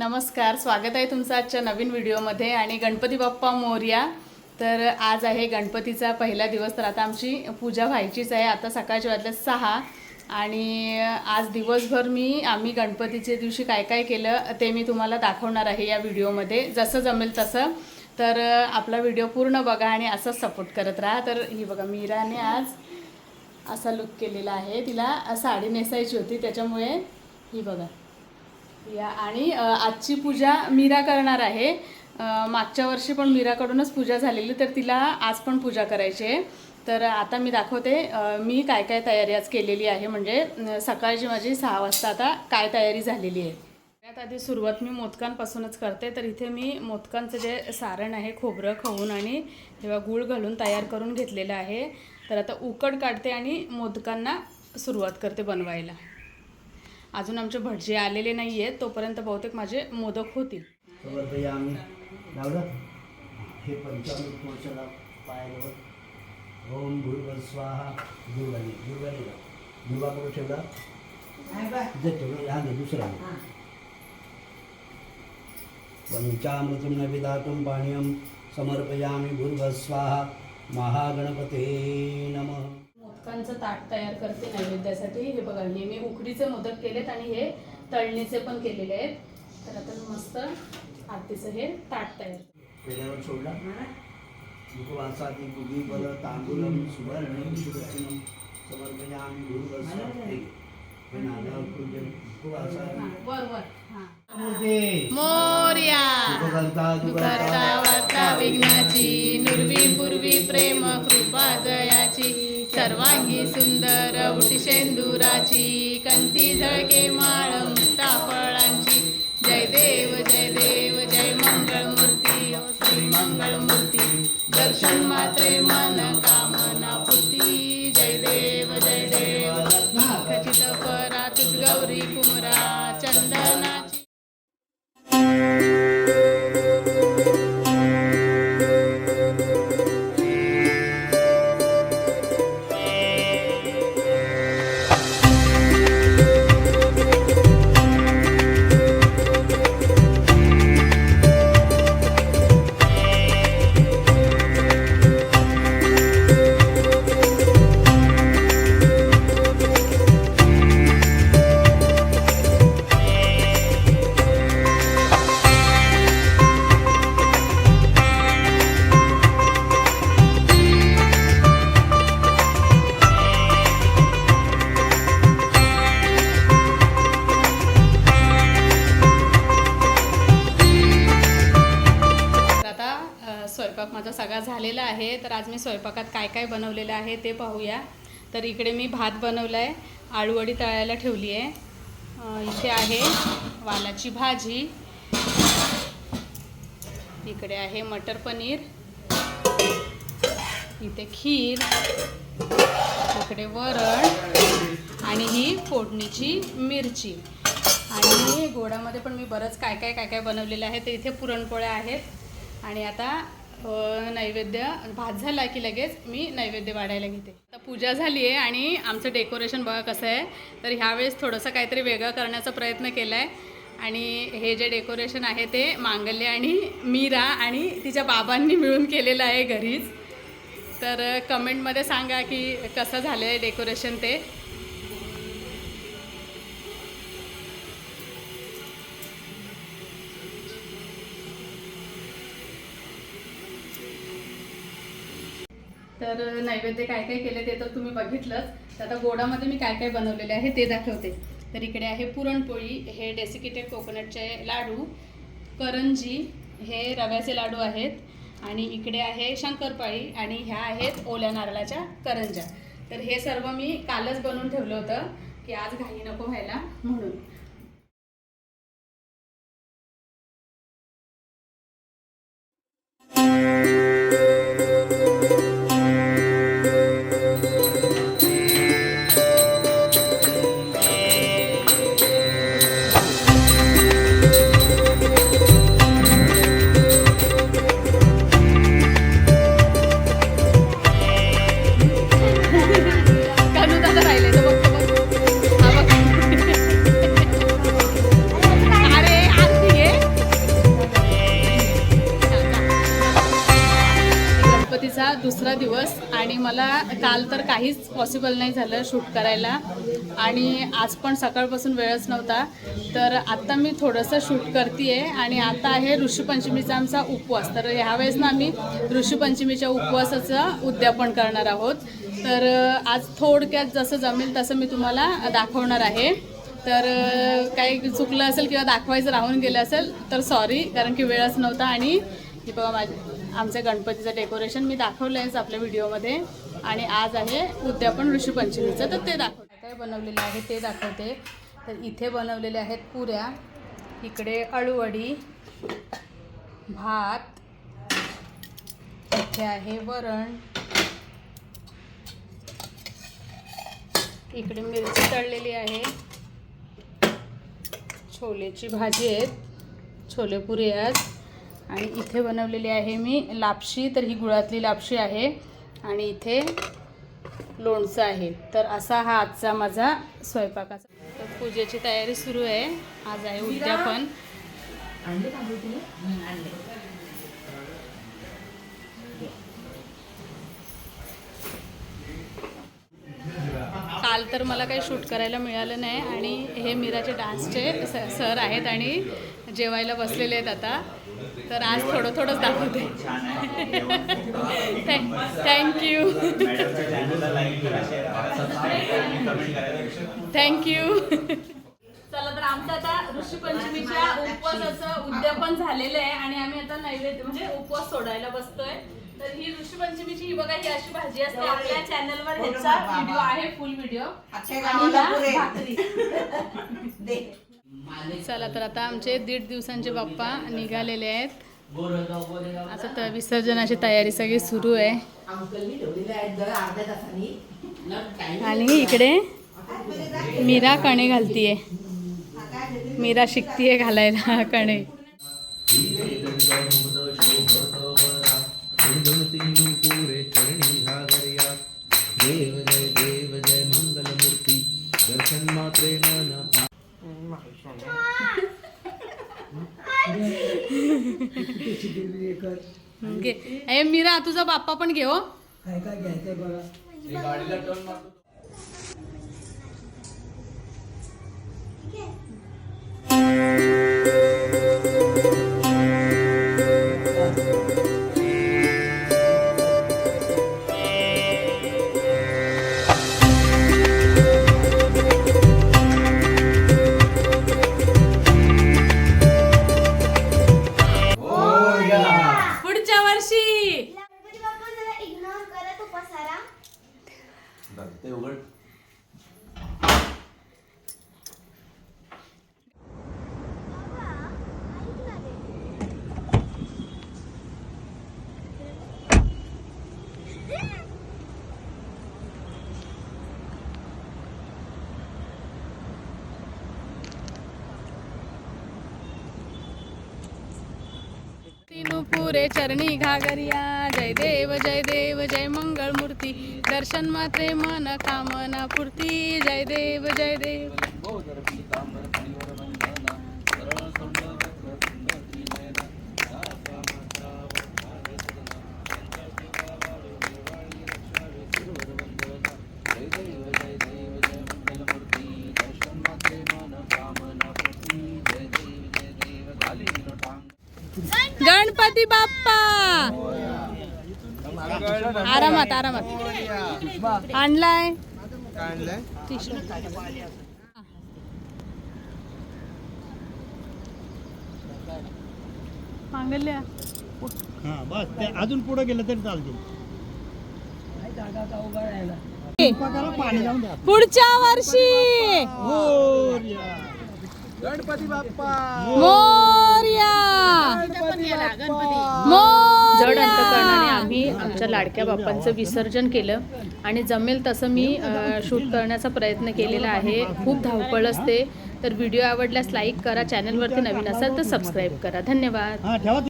नमस्कार स्वागत आहे तुमचं आजच्या नवीन व्हिडिओमध्ये आणि गणपती बाप्पा मोर्या. तर आज आहे गणपतीचा पहिला दिवस तर आता आमची पूजा व्हायचीच आहे आता सकाळच्या वाजल्या सहा. आणि आज दिवसभर मी आम्ही गणपतीच्या दिवशी काय काय केलं ते मी तुम्हाला दाखवणार आहे या व्हिडिओमध्ये. जसं जमेल तसं. तर आपला व्हिडिओ पूर्ण बघा आणि असंच सपोर्ट करत राहा. तर ही बघा मीराने आज असा लुक केलेला आहे. तिला साडी नेसायची होती त्याच्यामुळे ही बघा. या आणि आजची पूजा मीरा करणार आहे. मागच्या वर्षी पण मीराकडूनच पूजा झालेली तर तिला आज पण पूजा करायची आहे. तर आता मी दाखवते मी काय काय तयारी आज केलेली आहे. म्हणजे सकाळची माझी सहा वाजता आता काय तयारी झालेली आहे. त्यात आधी सुरुवात मी मोदकांपासूनच करते. तर इथे मी मोदकांचं जे सारण आहे खोबरं खवून आणि किंवा गूळ घालून तयार करून घेतलेलं आहे. तर आता उकड काढते आणि मोदकांना सुरुवात करते बनवायला. अजून आमचे भटजे आलेले नाही आहेत तोपर्यंत बहुतेक माझे मोदक होतील. हे पंचामृत पायावर ओम भूर्भुव स्वाहा. दुर्गाने दुर्गाने दुर्गा करून ठेवला. जे ठेवलं. नाही दुसरा नाही. पंचामृतं नविदातुं पाणीयं समर्पयामि स्वाहा. महागणपते नमः. मोदकांचं ताट तयार करते नैवेद्यासाठी. हे बघा हे मी उकडीचे मोदक केलेत आणि हे तळणीचे पण केलेले आहेत. तर आता मस्त आरतीचं हे ताट तयार सोडला. बल समर्पयामि मोर्या. वार्ता विघ्नाची सर्वांगी सुंदर उटी शेंदुराची कंठी झळके माळ मुक्ता फळांची. जय देव जय देव जय मंगळमूर्ती श्री मंगळमूर्ती. दर्शन मात्रे मन काम स्वयंपाक माझा सगळा झालेला आहे. तर आज मी स्वयंपाकात काय काय बनवलेलं आहे ते पाहूया. तर इकडे मी भात बनवला आहे आळूवडी तळायला ठेवली आहे इथे आहे वालाची भाजी. इकडे आहे मटर पनीर. इथे खीर. इकडे वरण. आणि ही फोडणीची मिरची. आणि गोडामध्ये पण मी बरंच काय काय काय काय बनवलेलं आहे. ते इथे पुरणपोळ्या आहेत. आणि आता नैवेद्य भात झाला की लगेच मी नैवेद्य वाढायला घेते. आता पूजा झाली आहे आणि आमचं डेकोरेशन बघा कसं आहे. तर ह्यावेळेस थोडंसं काहीतरी वेगळं करण्याचा प्रयत्न केला आहे आणि हे जे डेकोरेशन आहे ते मांगल्य आणि मीरा आणि तिच्या बाबांनी मिळून केलेलं आहे घरीच. तर कमेंटमध्ये सांगा की कसं झालं आहे डेकोरेशन ते. तर नैवेद्य काय काय केले ते तर तुम्ही बघितलंच. तर आता गोडामध्ये मी काय काय बनवलेले आहे ते दाखवते. तर इकडे आहे पुरणपोळी हे डेसिकेटेड कोकोनटचे लाडू करंजी हे रव्याचे लाडू आहेत. आणि इकडे आहे शंकरपाळी आणि ह्या आहेत ओल्या नारळाच्या करंजा तर हे सर्व मी कालच बनवून ठेवलं होतं की आज घाई नको व्हायला म्हणून. काहीच पॉसिबल नाही झालं शूट करायला. आणि आज पण सकाळपासून वेळच नव्हता. तर आत्ता मी थोडंसं शूट करते आणि आता आहे ऋषीपंचमीचा आमचा उपवास. तर ह्यावेळेस ना आम्ही ऋषीपंचमीच्या उपवासाचं उद्यापन करणार आहोत. तर आज थोडक्यात जसं जमेल तसं मी तुम्हाला दाखवणार आहे. तर काही चुकलं असेल किंवा दाखवायचं राहून गेलं असेल तर सॉरी कारण की वेळच नव्हता. आणि हे बघा माझे आमच्या गणपतीचं डेकोरेशन मी दाखवलं आहेच आपल्या व्हिडिओमध्ये आणि आज आहे उद्यापन ऋषीपंचमीचं तर ते दाखवते काय बनवलेलं आहे ते दाखवते. तर इथे बनवलेले आहेत पुऱ्या इकडे अळूवडी भात इथे आहे वरण इकडे मिरची तळलेली आहे. छोलेची भाजी आहेत छोलेपुरी आज आणि इथे बनवलेली आहे मी लापशी तर ही गुळातली लापशी आहे. आणि इथे लोणचं आहे. तर असा हा आजचा माझा स्वयंपाकाचा. तर पूजेची तयारी सुरू आहे. आज आहे उद्यापन. काल तर मला काही शूट करायला मिळालं नाही आणि हे मीराचे डान्सचे सर आहेत आणि जेवायला बसलेले आहेत आता. तर आज थोडं थोडंच दाखवते. थँक्यू थँक्यू चला तर आमचं आता ऋषीपंचमीच्या उपवासाचं उद्यापन झालेलं आहे आणि आम्ही आता नैवेद्य म्हणजे उपवास सोडायला बसतोय. तर ही ऋषीपंचमीची ही बघा ही अशी भाजी असते. आपल्या चॅनलवर ह्याचा व्हिडिओ आहे फुल व्हिडिओ आणि भाकरी. चला तर आता आमचे दीड दिवसांचे बाप्पा निघालेले आहेत. आता तर विसर्जनाची तयारी सगळी सुरू आहे. आणि इकडे मीरा कणे घालतीये. मीरा शिकतीये घालायला कणे. देव ए मीरा तुझा बाप्पा पण घे हो. काय काय घ्यायचं बघा. तीनू पुरे चरणी घागरिया। जय देव जय देव जय मंगळ मूर्ती दर्शन मात्रे मन कामना पूर्ती। जय देव जय देव। गणपती बाप्पा. आरामात आरामात. आणलाय. मांगल्या. हा बस. ते अजून पुढे गेलं तरी चालते करा पाणी जाऊन द्या पुढच्या वर्षी. गणपती बाप्पा. मोर्या. गणपती जड अंतकरणाने आम्ही आमच्या लाडक्या बाप्पांचं विसर्जन केलं. आणि जमेल तसं मी शूट करण्याचा प्रयत्न केलेला आहे. खूप धावपळ असते. तर व्हिडिओ आवडल्यास लाईक करा चॅनलवरती नवीन असाल तर सबस्क्राईब करा. धन्यवाद. हा ठेवा.